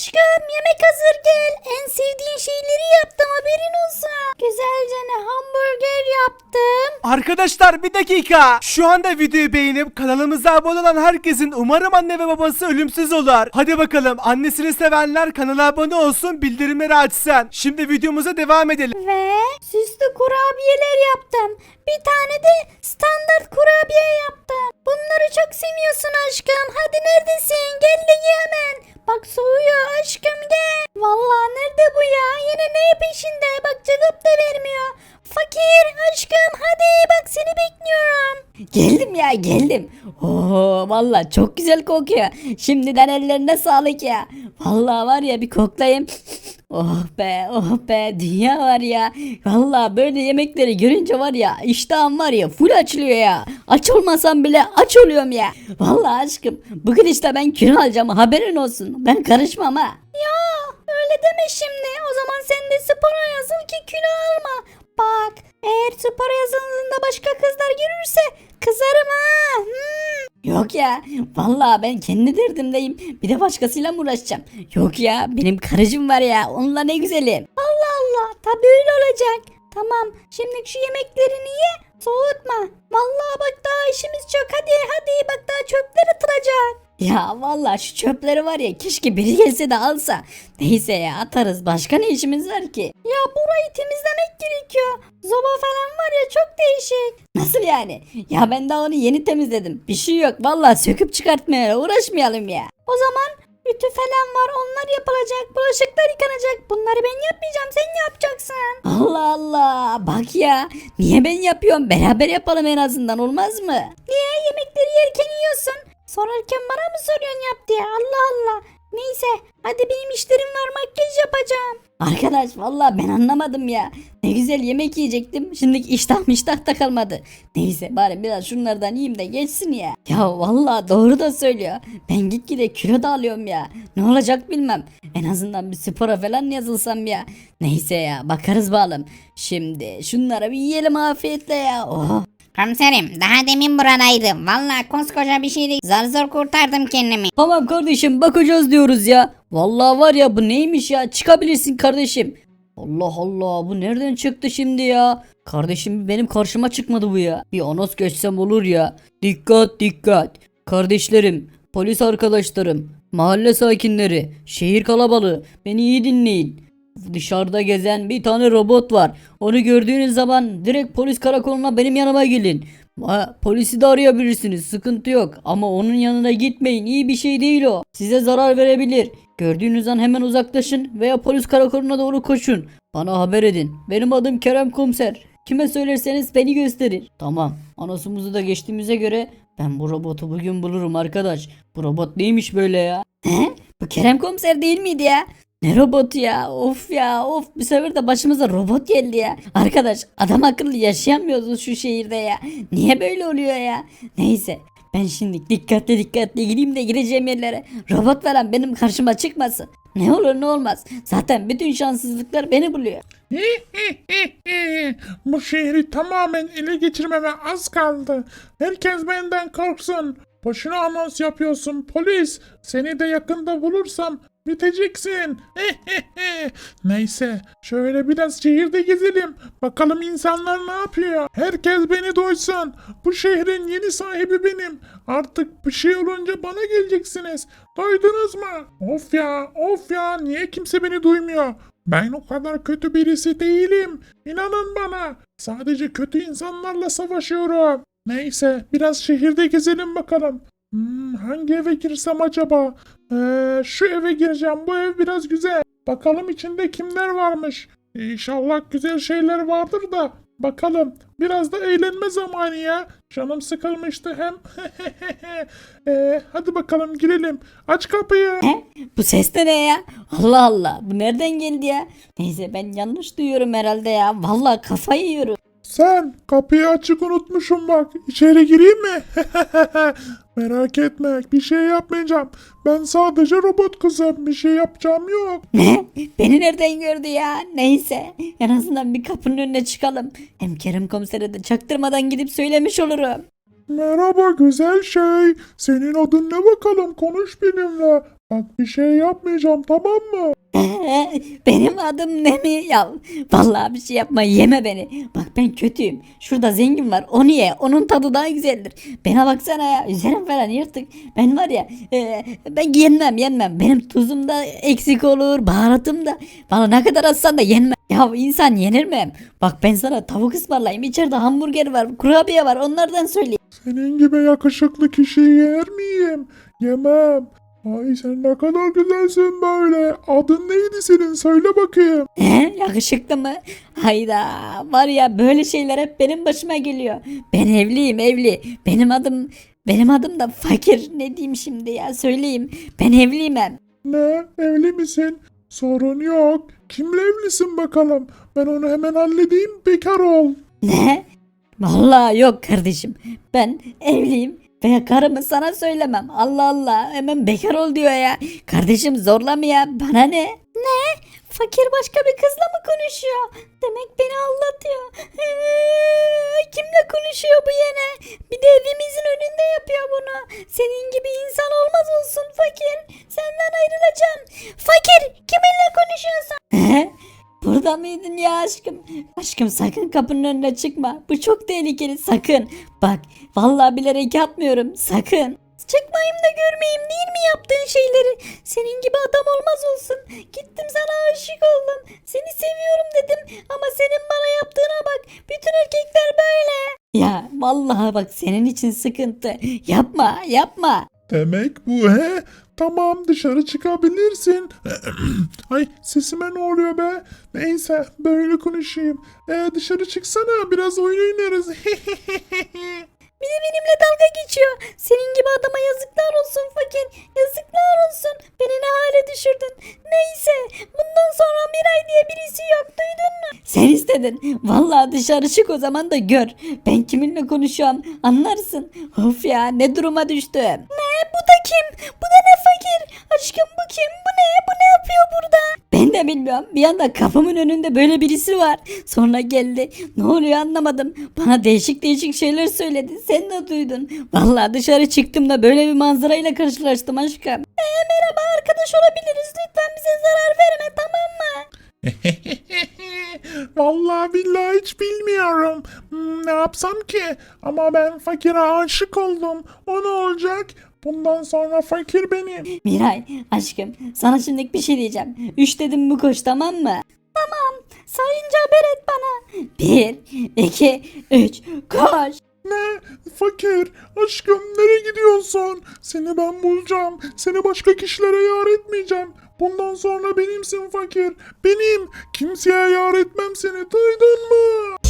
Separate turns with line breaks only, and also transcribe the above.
aşkım yemek hazır gel. En sevdiğin şeyleri yaptım haberin olsun. Güzelce ne hamburger yaptım.
Arkadaşlar bir dakika. Şu anda videoyu beğenip kanalımıza abone olan herkesin umarım anne ve babası ölümsüz olur. Hadi bakalım annesini sevenler kanala abone olsun bildirimleri açsın. Şimdi videomuza devam edelim.
Ve süslü kurabiyeler yaptım. Bir tane de standart kurabiye yaptım. Bunları çok seviyorsun aşkım. Hadi neredesin? Gel de ye hemen. Bak soğuyor aşkım gel.
Geldim ya geldim. Oo valla çok güzel kokuyor. Şimdiden ellerine sağlık ya. Valla var ya bir koklayayım. Oh be oh be dünya var ya. Valla böyle yemekleri görünce var ya iştahım var ya full açılıyor ya. Aç olmasam bile aç oluyorum ya. Valla aşkım bugün işte ben kilo alacağım haberin olsun. Ben karışmam ha.
Ya öyle deme şimdi. O zaman sen de spora yazıl ki kilo alma. Bak eğer spora yazıldığında başka kızlar görürse kızarım ha. Hmm.
Yok ya. Vallahi ben kendi derdimdeyim. Bir de başkasıyla mı uğraşacağım? Yok ya. Benim karıcım var ya. Onunla ne güzelim.
Allah Allah tabii öyle olacak. Tamam şimdi şu yemeklerini ye soğutma. Vallahi bak daha işimiz çok hadi hadi bak daha çöpler atılacak.
Ya vallahi şu çöpleri var ya keşke biri gelse de alsa. Neyse ya atarız. Başka ne işimiz var ki?
Ya burayı temizlemek gerekiyor. Zoba falan var ya çok değişik.
Nasıl yani? Ya ben daha onu yeni temizledim. Bir şey yok. Vallahi söküp çıkartmaya uğraşmayalım ya.
O zaman ütü falan var onlar yapılacak. Bulaşıklar yıkanacak. Bunları ben yapmayacağım sen yapacaksın.
Allah Allah. Bak ya. Niye ben yapıyorum? Beraber yapalım en azından olmaz mı?
Niye yemekleri yerken yiyorsun? Sorarken bana mı soruyorsun yap diye Allah Allah. Neyse hadi benim işlerim var makyaj yapacağım.
Arkadaş vallahi ben anlamadım ya. Ne güzel yemek yiyecektim. Şimdi iştah miştah da kalmadı. Neyse bari biraz şunlardan yiyeyim de geçsin ya. Ya vallahi doğru da söylüyor. Ben gitgide kilo da alıyorum ya. Ne olacak bilmem. En azından bir spora falan yazılsam ya. Neyse ya bakarız bakalım. Şimdi şunlara bir yiyelim afiyetle ya. Oh.
Komiserim daha demin buradaydım. Vallahi koskoca bir şeydi. Zar zor kurtardım kendimi.
Tamam kardeşim bakacağız diyoruz ya. Vallahi var ya bu neymiş ya çıkabilirsin kardeşim. Allah Allah bu nereden çıktı şimdi ya? Kardeşim benim karşıma çıkmadı bu ya. Bir anons geçsem olur ya. Dikkat dikkat. Kardeşlerim, polis arkadaşlarım, mahalle sakinleri, şehir kalabalığı beni iyi dinleyin. Dışarıda gezen bir tane robot var. Onu gördüğünüz zaman direkt polis karakoluna benim yanıma gelin. Polisi de arayabilirsiniz sıkıntı yok. Ama onun yanına gitmeyin iyi bir şey değil o. Size zarar verebilir. Gördüğünüz an hemen uzaklaşın veya polis karakoluna doğru koşun. Bana haber edin. Benim adım Kerem Komiser. Kime söylerseniz beni gösterir tamam anonsumuzu da geçtiğimize göre ben bu robotu bugün bulurum arkadaş. Bu robot neymiş böyle ya? Bu Kerem Komiser değil miydi ya ne robotu ya? Of ya of bir sefer de başımıza robot geldi ya. Arkadaş adam akıllı yaşayamıyoruz şu şehirde ya. Niye böyle oluyor ya? Neyse ben şimdi dikkatli dikkatli gideyim de gireceğim yerlere. Robot falan benim karşıma çıkmasın. Ne olur ne olmaz. Zaten bütün şanssızlıklar beni buluyor.
Bu şehri tamamen ele geçirmeme az kaldı. Herkes benden korksun. Boşuna anons yapıyorsun polis. Seni de yakında bulursam biteceksin. Neyse şöyle biraz şehirde gezelim. Bakalım insanlar ne yapıyor. Herkes beni duysun. Bu şehrin yeni sahibi benim. Artık bir şey olunca bana geleceksiniz. Duydunuz mu? Of ya of ya niye kimse beni duymuyor? Ben o kadar kötü birisi değilim. İnanın bana. Sadece kötü insanlarla savaşıyorum. Neyse biraz şehirde gezelim bakalım. Hmm, hangi eve girsem acaba? Ee, şu eve gireceğim. Bu ev biraz güzel. Bakalım içinde kimler varmış. İnşallah güzel şeyler vardır da. Bakalım. Biraz da eğlenme zamanı ya. Canım sıkılmıştı hem. ee, hadi bakalım girelim. Aç kapıyı.
He? Bu ses de ne ya? Allah Allah bu nereden geldi ya? Neyse ben yanlış duyuyorum herhalde ya. Vallahi kafayı yiyorum.
Sen kapıyı açık unutmuşum bak. İçeri gireyim mi? Merak etme bir şey yapmayacağım. Ben sadece robot kızım. Bir şey yapacağım yok.
Ne? Beni nereden gördü ya? Neyse. En azından bir kapının önüne çıkalım. Hem Kerem komisere de çaktırmadan gidip söylemiş olurum.
Merhaba güzel şey. Senin adın ne bakalım? Konuş benimle. Bak bir şey yapmayacağım tamam mı?
Benim adım ne mi? Ya vallahi bir şey yapma yeme beni. Bak ben kötüyüm. Şurada zengin var onu ye. Onun tadı daha güzeldir. Bana baksana ya üzerim falan yırtık. Ben var ya e, ben yenmem yenmem. Benim tuzum da eksik olur baharatım da. Bana ne kadar atsan da yenmem. Ya insan yenir mi? Bak ben sana tavuk ısmarlayayım. İçeride hamburger var kurabiye var onlardan söyleyeyim.
Senin gibi yakışıklı kişiyi yer miyim? Yemem. Ay sen ne kadar güzelsin böyle. Adın neydi senin söyle bakayım.
He, yakışıklı mı? Hayda var ya böyle şeyler hep benim başıma geliyor. Ben evliyim evli. Benim adım benim adım da fakir. Ne diyeyim şimdi ya söyleyeyim. Ben evliyim hem.
Ne evli misin? Sorun yok. Kimle evlisin bakalım? Ben onu hemen halledeyim bekar ol.
Ne? Vallahi yok kardeşim. Ben evliyim ve karımı sana söylemem. Allah Allah hemen bekar ol diyor ya. Kardeşim zorlama ya bana ne?
Ne? Fakir başka bir kızla mı konuşuyor? Demek beni aldatıyor. Ee, Kimle konuşuyor bu yine? Bir de evimizin önünde yapıyor bunu. Senin gibi insan olmaz olsun fakir. Senden ayrılacağım. Fakir?
He? Burada mıydın ya aşkım? Aşkım sakın kapının önüne çıkma. Bu çok tehlikeli sakın. Bak vallahi bilerek yapmıyorum sakın.
Çıkmayayım da görmeyeyim değil mi yaptığın şeyleri? Senin gibi adam olmaz olsun. Gittim sana aşık oldum. Seni seviyorum dedim ama senin bana yaptığına bak. Bütün erkekler böyle.
Ya vallahi bak senin için sıkıntı. Yapma yapma.
Demek bu he? Tamam dışarı çıkabilirsin. Ay sesime ne oluyor be? Neyse böyle konuşayım. E, dışarı çıksana biraz oyun oynarız.
Bir de benimle dalga geçiyor. Senin gibi adama yazıklar olsun fakir. Yazıklar olsun. Beni ne hale düşürdün. Neyse. Bundan sonra Miray diye birisi?
Sen istedin. Vallahi dışarı çık o zaman da gör. Ben kiminle konuşuyorum anlarsın. Of ya ne duruma düştüm.
Ne? Bu da kim? Bu da ne fakir? Aşkım bu kim? Bu ne? Bu ne yapıyor burada?
Ben de bilmiyorum. Bir anda kapımın önünde böyle birisi var. Sonra geldi. Ne oluyor anlamadım. Bana değişik değişik şeyler söyledi. Sen de duydun. Vallahi dışarı çıktım da böyle bir manzarayla karşılaştım aşkım.
Ee, merhaba arkadaş olabiliriz. Lütfen bize zarar verme tamam mı?
Vallahi billahi hiç bilmiyorum. Hmm, ne yapsam ki? Ama ben fakire aşık oldum. O ne olacak? Bundan sonra fakir benim.
Miray aşkım sana şimdi bir şey diyeceğim. Üç dedim bu koş tamam mı?
Sayınca haber et bana.
Bir, iki, üç koş.
Ne? Fakir? Aşkım nereye gidiyorsun? Seni ben bulacağım. Seni başka kişilere yar etmeyeceğim. Bundan sonra benimsin fakir. Benim. Kimseye yar etmem seni. Duydun mu?